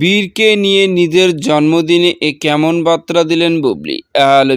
বীরকে নিয়ে নিজের জন্মদিনে এ কেমন বার্তা দিলেন বুবলি?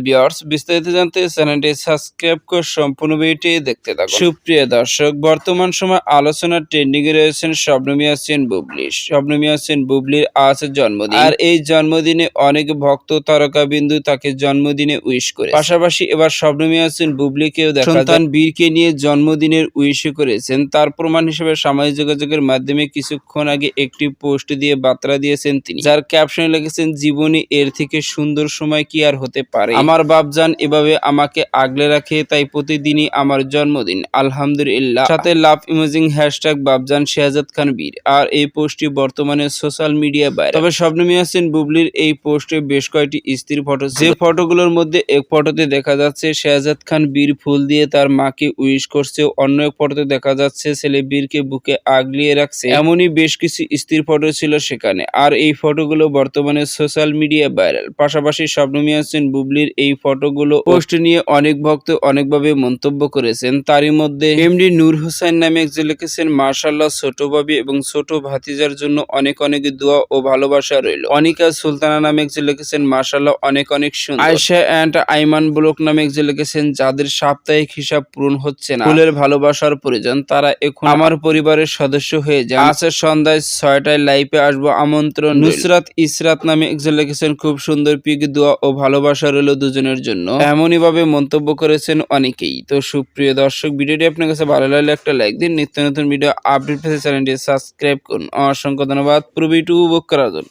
বিয়ার্স বিস্তারিত জানতে চ্যানেলটি সাবস্ক্রাইব করে সম্পূর্ণ ভিডিওটি দেখতে থাকুন। সুপ্রিয় দর্শক, বর্তমান সময় আলোচনার এ রয়েছেন শবনমী আছেন বুবলি। শবনমী আছেন বুবলির আজ জন্মদিন। আর এই জন্মদিনে অনেক ভক্ত তারকা বিন্দু তাকে জন্মদিনে উইশ করে পাশাপাশি এবার শবনমী আছেন বুবলিকেও দেখা সন্তান বীরকে নিয়ে জন্মদিনের উইশ করেছেন। তার প্রমাণ হিসেবে সামাজিক যোগাযোগের মাধ্যমে কিছুক্ষণ আগে একটি পোস্ট দিয়ে বার্তা দিয়েছেন তিনি। যার ক্যাপশনে লিখেছেন জীবনে এর থেকে সুন্দর সময় কি আর হতে পারে? আমার বাপজান এভাবে আমাকে আগলে রাখে তাই প্রতিদিনই আমার জন্মদিন। আলহামদুলিল্লাহ। সাথে লাভ ইমেজিং হ্যাশট্যাগ বাপজান শেহজাদ খান বীর। আর এই পোস্টটি বর্তমানে সোশ্যাল মিডিয়া বাইরে তবে স্বপ্নমী হাসিন বুবলির এই পোস্টে বেশ কয়েকটি স্ত্রীর ফটো যে ফটোগুলোর মধ্যে এক ফটোতে দেখা যাচ্ছে শেহজাদ খান বীর ফুল দিয়ে তার মাকে উইশ করছে অন্য এক ফটোতে দেখা যাচ্ছে ছেলে বীরকে বুকে আগলিয়ে রাখছে। এমনই বেশ কিছু স্ত্রীর ফটো ছিল সেখানে। আর এই ফটোগুলো বর্তমানে সোশ্যাল মিডিয়া ভাইরাল। পাশাপাশি স্বপ্নমী বুবলির এই ফটোগুলো পোস্ট নিয়ে অনেক ভক্ত অনেকভাবে মন্তব্য করেছেন। তারই মধ্যে এমডি নূর হোসেন নামে একজন লিখেছেন মার্শাল্লাহ ছোট ভাবি এবং ছোট ভাতিজার জন্য অনেক অনেক দোয়া ও ভালোবাসা রইল। অনিকা সুলতানা নামে একজন লিখেছেন মার্শাল্লাহ অনেক অনেক সুন্দর। আয়শা অ্যান্ড আইমান ব্লক নামে একজন লিখেছেন, যাদের সাপ্তাহিক হিসাব পূরণ হচ্ছে না। ফুলের ভালোবাসার প্রয়োজন, তারা এখন আমার পরিবারের সদস্য হয়ে যায় আজকের সন্ধ্যায় ছয়টায় লাইভে আসব আমন্ত্রণ রইল। নুসরাত ইসরাত নামে একজন লিখেছেন, খুব সুন্দর পিক দোয়া ও ভালোবাসা রইল দুজনের জন্য। এমনই ভাবে মন্তব্য করেছেন অনেকেই। তো সুপ্রিয় দর্শক, ভিডিওটি আপনার কাছে ভালো লাগলে একটা লাইক দিন। নিত্য নতুন ভিডিও আপডেট পেতে চ্যানেলটি সাবস্ক্রাইব করুন। অসংখ্য ধন্যবাদ। পুরো ভিডিও উপভোগ করার জন্য।